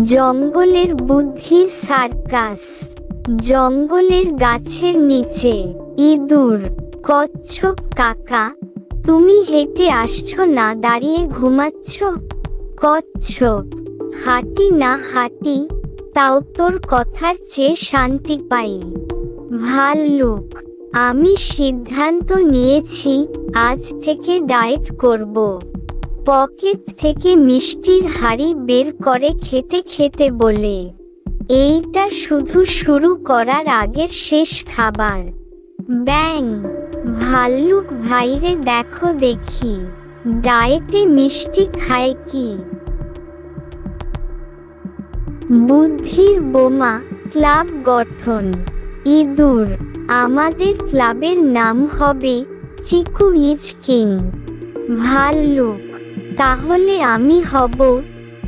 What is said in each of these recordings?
জঙ্গলের বুদ্ধি সার্কাস। জঙ্গলের গাছের নিচে, ইঁদুর, কচ্ছপ কাকা, তুমি হেঁটে আসছো না দাঁড়িয়ে ঘুমাচ্ছ? কচ্ছপ, হাঁটি না হাঁটি, তাও তোর কথার চেয়ে শান্তি পাই। ভাল্লুক, আমি সিদ্ধান্ত নিয়েছি, আজ থেকে ডায়েট করব। পকেট থেকে মিষ্টির হাড়ি বের করে খেতে খেতে বলে, এইটা শুধু শুরু করার আগের শেষ খাবার। ব্যাং, ভাল্লুক ভাইরে দেখো দেখি, ডায়েটে মিষ্টি খায় কি? বুদ্ধির বোমা ক্লাব গঠন, ইঁদুর, আমাদের ক্লাবের নাম হবে চিকু ইজ কিং ভাল্লুক তাহলে আমি হব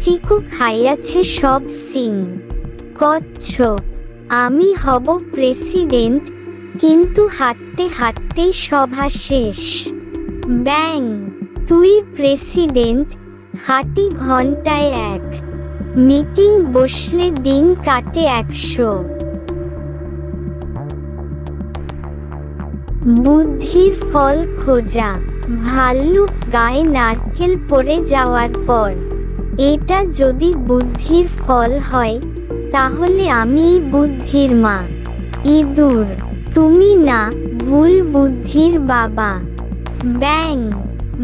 চিকু খাইয়াছে সব সিং। কচ্ছপ আমি হব প্রেসিডেন্ট, কিন্তু হাঁটতে হাঁটতেই সভা শেষ। ব্যাং, তুই প্রেসিডেন্ট, হাঁটি ঘন্টায় এক। মিটিং বসলে দিন কাটে একশো। বুদ্ধির ফল খোঁজা। ভাল্লুক গায়ে নারকেল পড়ে যাওয়ার পর, এটা যদি বুদ্ধির ফল হয়, তাহলে আমি বুদ্ধির মা। ইঁদুর, তুমি না, ভুল বুদ্ধির বাবা। ব্যাং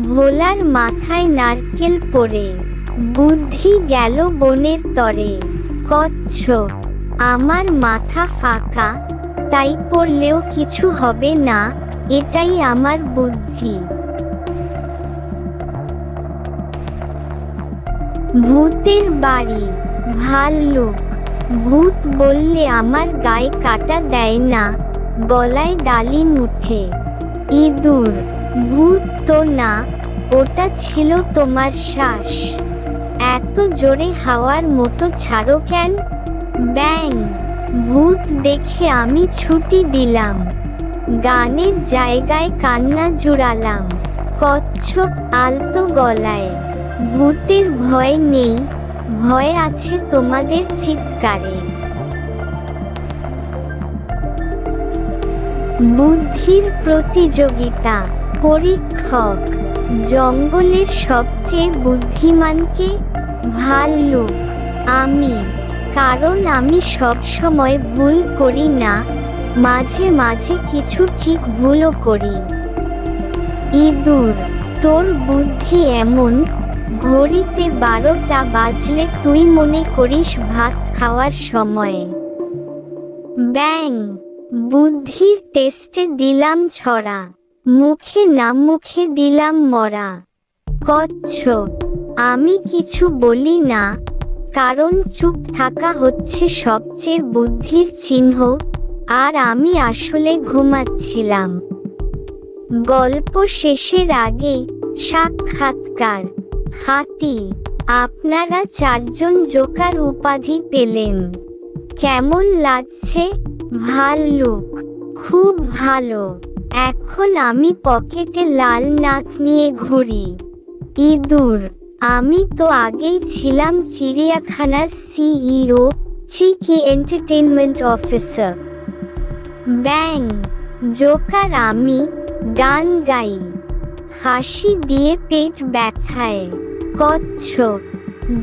ভোলার মাথায় নারকেল পড়ে। বুদ্ধি গেল বনের তরে। কচ্ছপ, আমার মাথা ফাঁকা, তাই পড়লেও কিছু হবে না, এটাই আমার বুদ্ধি। ভূতের বাড়ি। ভাল্লুক ভূত বললে আমার গায়ে কাটা দেয় না, গলায় ডালি মুঠে ইঁদুর, ভূত তো না, ওটা ছিল তোমার শ্বাস। এত জোরে হাওয়ার মতো ছাড়ো কেন? ব্যাং, ভূত দেখে আমি ছুটি দিলাম। গানের জায়গায় কান্না জুড়ালাম, কচ্ছপ আলতো গলায়। ভূতের ভয় নেই, ভয় আছে তোমাদের চিৎকারে। বুদ্ধির প্রতিযোগিতা, পরীক্ষক, জঙ্গলের সবচেয়ে বুদ্ধিমানকে ভাল্লুক আমি। কারণ আমি সব সময় ভুল করি না, মাঝে মাঝে কিছু ঠিক ভুলও করি। ইঁদুর, তোর বুদ্ধি এমন ঘড়িতে বারোটা বাজলে তুই মনে করিস ভাত খাওয়ার সময়। ব্যাং! বুদ্ধির টেস্টে দিলাম ছড়া, মুখে না মুখে দিলাম মরা। কচ্ছপ, আমি কিছু বলি না, কারণ চুপ থাকা হচ্ছে সবচেয়ে বুদ্ধির চিহ্ন, আর আমি আসলে ঘুমাচ্ছিলাম। গল্প শেষের আগে সাক্ষাৎকার। হাতি, আপনারা চারজন জোকার উপাধি পেলেন। কেমন লাগছে? ভাল্লুক খুব ভালো। এখন আমি পকেটে লাল নাক নিয়ে ঘুরি। ইঁদুর, আমি তো আগেই ছিলাম চিড়িয়াখানার সিইও, চিকি এন্টারটেনমেন্ট অফিসার। ব্যাং, জোকার আমি গান গাই। হাসি দিয়ে পেট ব্যথায়। কচ্ছপ,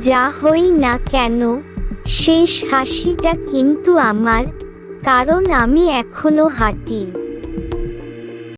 যা হই না কেন, শেষ হাসিটা কিন্তু আমার, কারণ আমি এখনও হাঁটি।